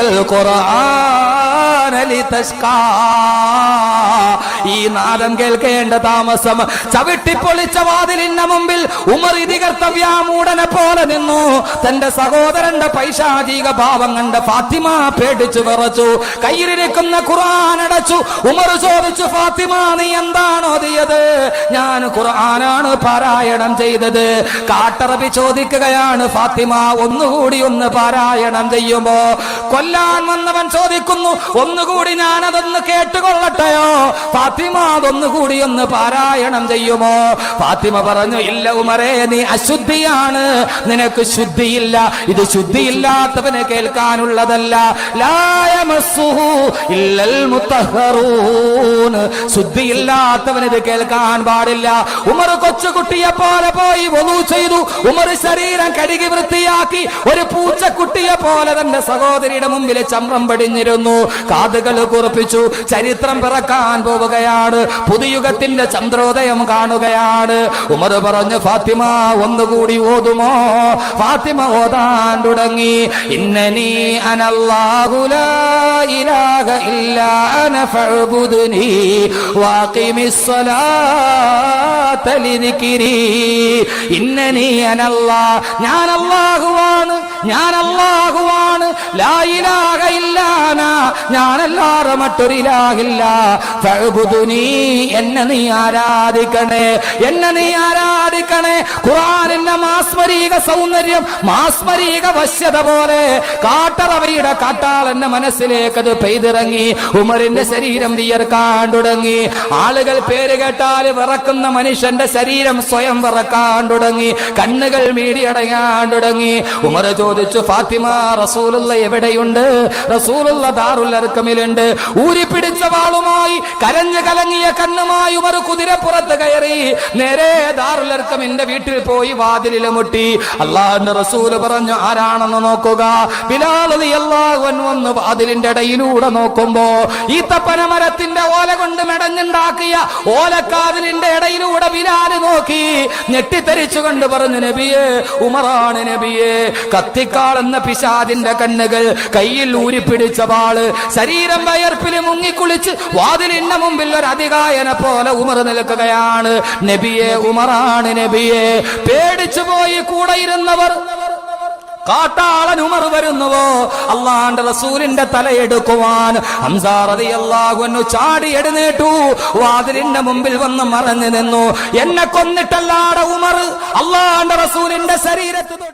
القرآن. ഈ നാദം കേൾക്കേണ്ട താമസം ചവിട്ടിപ്പൊളിച്ച വാതിലിന്റെ മുമ്പിൽ ഉമർ ഇതികർത്തവ്യാമൂടനെ പോലെ നിന്നു. തന്റെ സഹോദരന്റെ പൈശാചിക ഭാവം കണ്ട ഫാത്തിമ പേടിച്ചു വിറച്ചു. കയ്യിലിരിക്കുന്ന ഖുർആൻ അടച്ചു. ഉമർ ചോദിച്ചു ഫാത്തിമ നീ എന്താണോ ഓതിയത് ഞാൻ ഖുർആനാണ് പാരായണം ചെയ്തത്. കാട്ടറബി ചോദിക്കുകയാണ് ഫാത്തിമ ഒന്നുകൂടി ഒന്ന് പാരായണം ചെയ്യുമ്പോ കൊല്ലാൻ വന്നവൻ ചോദിക്കുന്നു ഒന്നുകൂടി ഞാൻ അതൊന്ന് കേട്ടുകൊള്ളട്ടെയോ? ഫാത്തിമ അതൊന്നുകൂടി ഒന്ന് പാരായണം ചെയ്യുമോ? ഫാത്തിമ പറഞ്ഞു ഇല്ല ഉമറേ നീ അശുദ്ധിയാണ്. നിനക്ക് ശുദ്ധിയില്ല. ഇത് ശുദ്ധിയില്ലാത്തവന് കേൾക്കാനുള്ളതല്ല. ലായമസ്സുഹു ഇല്ലൽ മുത്തഹറൂൻ ശുദ്ധിയില്ലാത്തവന് ഇത് കേൾക്കാൻ പാടില്ല. ഉമർ കൊച്ചുകുട്ടിയെ പോലെ പോയി വധു ചെയ്തു. ഉമർ ശരീരം കഴുകി വൃത്തിയാക്കി. ഒരു പൂച്ചക്കുട്ടിയെ പോലെ തന്റെ സഹോദരിയുടെ മുമ്പിൽ ചമ്രം പടിഞ്ഞിരുന്നു. കാതുകൾ കുറിപ്പിച്ചു. ചരിത്രം പിറക്കാൻ പോവുകയാണ്. പുതുയുഗത്തിന്റെ ചന്ദ്രോദയം കാണുകയാണ്. ഉമർ പറഞ്ഞു ഫാത്തിമ ഒന്നുകൂടി ഓതുമോ? ഫാത്തിമ ഓതാൻ തുടങ്ങി. ഇന്നനി അനല്ലാഹു ലാ ഇലാഹ അന അനല്ലാ ഞാൻ അല്ലാഹുവാണ് ഞാൻ അല്ലാഹുവാണ് ലാ ഇലാഹ ഞാനല്ലാതെ മറ്റൊരിലാകില്ല. നീ എന്നെ നീ ആരാധിക്കണേ. എന്നെ നീ ആരാധിക്കണേ. ഖുറാനിന്റെ മാസ്മരീക സൗന്ദര്യം മാസ്മരീക വശ്യത പോലെ. കാട്ടറവയുടെ കാട്ടാളന്റെ മനസ്സിലേക്ക് അത് പെയ്തിറങ്ങി. ഉമറിന്റെ ശരീരം വിയർക്കാൻ തുടങ്ങി. ആളുകൾ പേര് കേട്ടാൽ വിറക്കുന്ന മനുഷ്യന്റെ ശരീരം സ്വയം വിറക്കാൻ തുടങ്ങി. കണ്ണുകൾ മീടിയടയാൻ തുടങ്ങി. ഉമർ ചോദിച്ചു ഫാത്തിമ റസൂലുള്ള എവിടെയുണ്ട്? റസൂലുള്ള ദാറുല്ലർക്കമിലുണ്ട് ഊരിപ്പിടിച്ച വാളുമായി കരഞ്ഞു കലങ്ങിയ കണ്ണുമായി ഉമർ കുതിരപ്പുറത്ത് കയറി. നേരെ ദാറുലർക്കമിന്റെ വീട്ടിൽ പോയി വാതിലിൽ മുട്ടി. അള്ളാഹിന്റെ റസൂൽ പറഞ്ഞു ആരാണെന്ന് നോക്കുക? വന്ന് വാതിലിന്റെ ഇടയിലൂടെ നോക്കുമ്പോ ഈ തപ്പനമരത്തിന്റെ ഓല കൊണ്ട് മെടഞ്ഞുണ്ടാക്കിയ ഓലക്കാതിലിന്റെ ഇടയിലൂടെ ബിലാൽ നോക്കി. ഞെട്ടിത്തെറിച്ചുകൊണ്ട് പറഞ്ഞു നബിയെ ഉമറാണ് നബിയെ. കത്തിക്കാളെന്ന പിശാദിന്റെ കണ്ണുകൾ കയ്യിൽ ഊരിപ്പിടിച്ച വാൾ ശരീരം വയർപ്പിൽ മുങ്ങിക്കുളിച്ച് വാതിലിന്റെ മുമ്പിൽ ഒരു അധികായനെ പോലെ ഉമർ നിൽക്കുകയാണ്. നബിയെ ഉമറാണ് നബിയെ. പേടിച്ചു പോയി കൂടെ ഇരുന്നവർ. കാട്ടാളൻ ഉമർ വരുന്നുവോ? അള്ളാന്റെ റസൂലിന്റെ തലയെടുക്കുവാൻ അള്ളാഹുന്നു ചാടി എഴുന്നേറ്റു. വാതിലിന്റെ മുമ്പിൽ വന്ന് മറഞ്ഞു നിന്നു. എന്നെ കൊന്നിട്ടല്ലാടെ ഉമർ അള്ളാന്റെ റസൂലിന്റെ ശരീരത്ത്